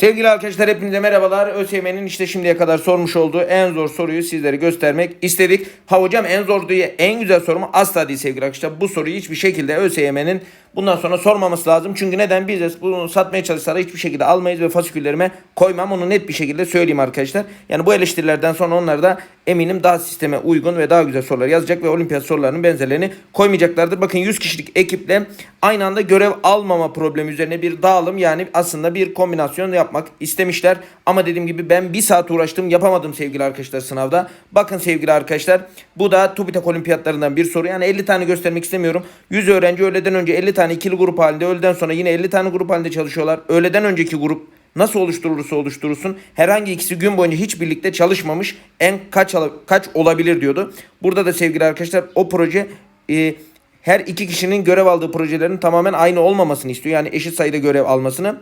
Sevgili arkadaşlar hepinize merhabalar. ÖSYM'nin işte şimdiye kadar sormuş olduğu en zor soruyu sizlere göstermek istedik. Ha hocam en zor diye en güzel soru mu? Asla değil sevgili arkadaşlar. Bu soruyu hiçbir şekilde ÖSYM'nin bundan sonra sormaması lazım. Çünkü neden? Biz de bunu satmaya çalışsalar hiçbir şekilde almayız ve fasiküllerime koymam. Onu net bir şekilde söyleyeyim arkadaşlar. Yani bu eleştirilerden sonra onlar da eminim daha sisteme uygun ve daha güzel sorular yazacak ve olimpiyat sorularının benzerlerini koymayacaklardır. Bakın 100 kişilik ekiple aynı anda görev almama problemi üzerine bir dağılım yani aslında bir kombinasyon yapmak istemişler. Ama dediğim gibi ben bir saat uğraştım yapamadım sevgili arkadaşlar sınavda. Bakın sevgili arkadaşlar bu da TÜBİTAK olimpiyatlarından bir soru. Yani 50 tane göstermek istemiyorum. 100 öğrenci öğleden önce 50 tane ikili grup halinde öğleden sonra yine 50 tane grup halinde çalışıyorlar. Öğleden önceki grup nasıl oluşturulursa oluşturulsun herhangi ikisi gün boyunca hiç birlikte çalışmamış en kaç kaç olabilir diyordu. Burada da sevgili arkadaşlar o proje e, her iki kişinin görev aldığı projelerin tamamen aynı olmamasını istiyor. Yani eşit sayıda görev almasını.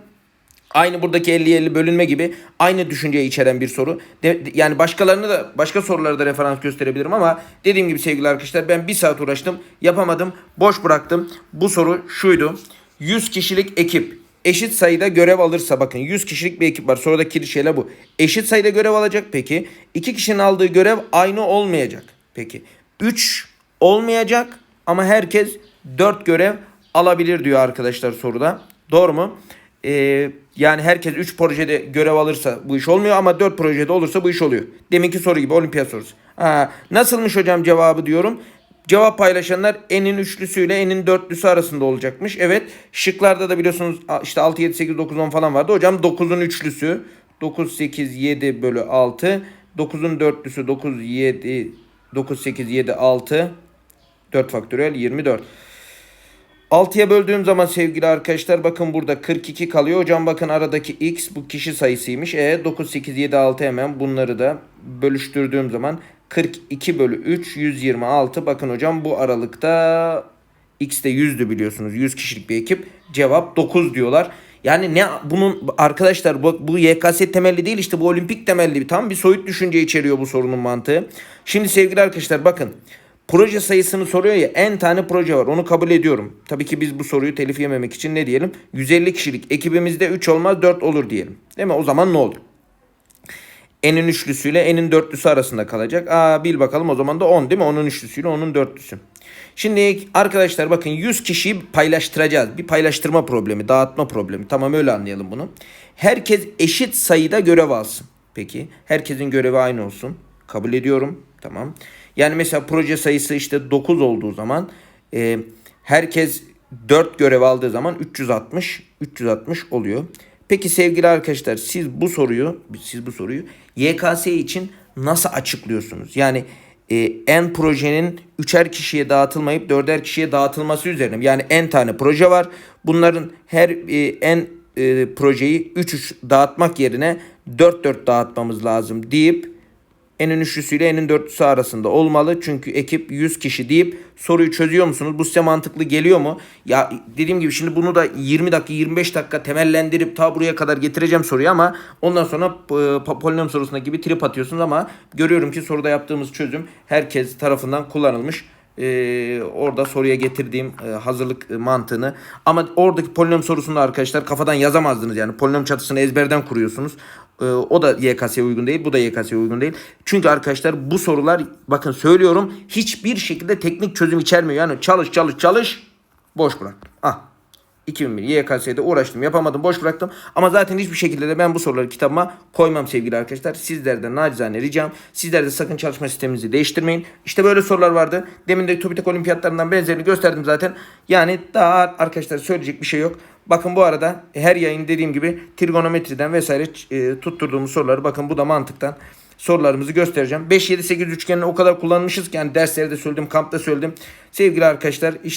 Aynı buradaki 50-50 bölünme gibi aynı düşünceyi içeren bir soru. De- de- yani başkalarını da başka soruları da referans gösterebilirim ama dediğim gibi sevgili arkadaşlar ben bir saat uğraştım yapamadım boş bıraktım. Bu soru şuydu 100 kişilik ekip eşit sayıda görev alırsa bakın 100 kişilik bir ekip var sorudaki şeyler bu. Eşit sayıda görev alacak peki. 2 kişinin aldığı görev aynı olmayacak. Peki 3 olmayacak ama herkes 4 görev alabilir diyor arkadaşlar soruda. Doğru mu? Ee, yani herkes 3 projede görev alırsa bu iş olmuyor ama 4 projede olursa bu iş oluyor. Deminki soru gibi olimpiyat sorusu. Ha, nasılmış hocam cevabı diyorum. Cevap paylaşanlar enin üçlüsüyle enin dörtlüsü arasında olacakmış. Evet şıklarda da biliyorsunuz işte 6, 7, 8, 9, 10 falan vardı. Hocam 9'un üçlüsü 9, 8, 7 bölü 6. 9'un dörtlüsü 9, 7, 9, 8, 7, 6. 4 faktöriyel 24. 6'ya böldüğüm zaman sevgili arkadaşlar bakın burada 42 kalıyor. Hocam bakın aradaki x bu kişi sayısıymış. E 9, 8, 7, 6 hemen bunları da bölüştürdüğüm zaman 42 bölü 3 126. Bakın hocam bu aralıkta x de 100'dü biliyorsunuz. 100 kişilik bir ekip. Cevap 9 diyorlar. Yani ne bunun arkadaşlar bu, bu YKS temelli değil işte bu olimpik temelli tam bir soyut düşünce içeriyor bu sorunun mantığı. Şimdi sevgili arkadaşlar bakın Proje sayısını soruyor ya en tane proje var onu kabul ediyorum. Tabii ki biz bu soruyu telif yememek için ne diyelim? 150 kişilik ekibimizde 3 olmaz 4 olur diyelim. Değil mi? O zaman ne olur? N'in üçlüsüyle N'in dörtlüsü arasında kalacak. Aa bil bakalım o zaman da 10 değil mi? Onun üçlüsüyle onun dörtlüsü. Şimdi arkadaşlar bakın 100 kişiyi paylaştıracağız. Bir paylaştırma problemi, dağıtma problemi. Tamam öyle anlayalım bunu. Herkes eşit sayıda görev alsın. Peki herkesin görevi aynı olsun. Kabul ediyorum. Tamam. Yani mesela proje sayısı işte 9 olduğu zaman e, herkes 4 görev aldığı zaman 360 360 oluyor. Peki sevgili arkadaşlar siz bu soruyu siz bu soruyu YKS için nasıl açıklıyorsunuz? Yani e, en projenin üçer kişiye dağıtılmayıp dörder kişiye dağıtılması üzerine. Yani en tane proje var. Bunların her e, en e, projeyi 3 3 dağıtmak yerine 4 4 dağıtmamız lazım deyip N'in üçlüsüyle N'in dörtlüsü arasında olmalı. Çünkü ekip 100 kişi deyip soruyu çözüyor musunuz? Bu size mantıklı geliyor mu? Ya dediğim gibi şimdi bunu da 20 dakika 25 dakika temellendirip ta buraya kadar getireceğim soruyu ama ondan sonra e, po- polinom sorusuna gibi trip atıyorsunuz ama görüyorum ki soruda yaptığımız çözüm herkes tarafından kullanılmış. Ee, orada soruya getirdiğim e, hazırlık e, mantığını ama oradaki polinom sorusunda arkadaşlar kafadan yazamazdınız yani polinom çatısını ezberden kuruyorsunuz. Ee, o da YKS'ye uygun değil. Bu da YKS'ye uygun değil. Çünkü arkadaşlar bu sorular bakın söylüyorum hiçbir şekilde teknik çözüm içermiyor. Yani çalış çalış çalış boş bırak. Ah. 2001 YKS'de uğraştım yapamadım boş bıraktım. Ama zaten hiçbir şekilde de ben bu soruları kitabıma koymam sevgili arkadaşlar. Sizlerden nacizane ricam sizler de sakın çalışma sisteminizi değiştirmeyin. İşte böyle sorular vardı. Demin de TÜBİTAK olimpiyatlarından benzerini gösterdim zaten. Yani daha arkadaşlar söyleyecek bir şey yok. Bakın bu arada her yayın dediğim gibi trigonometriden vesaire e, tutturduğumuz soruları bakın bu da mantıktan sorularımızı göstereceğim. 5 7 8 üçgenini o kadar kullanmışız ki yani derslerde söyledim, kampta söyledim. Sevgili arkadaşlar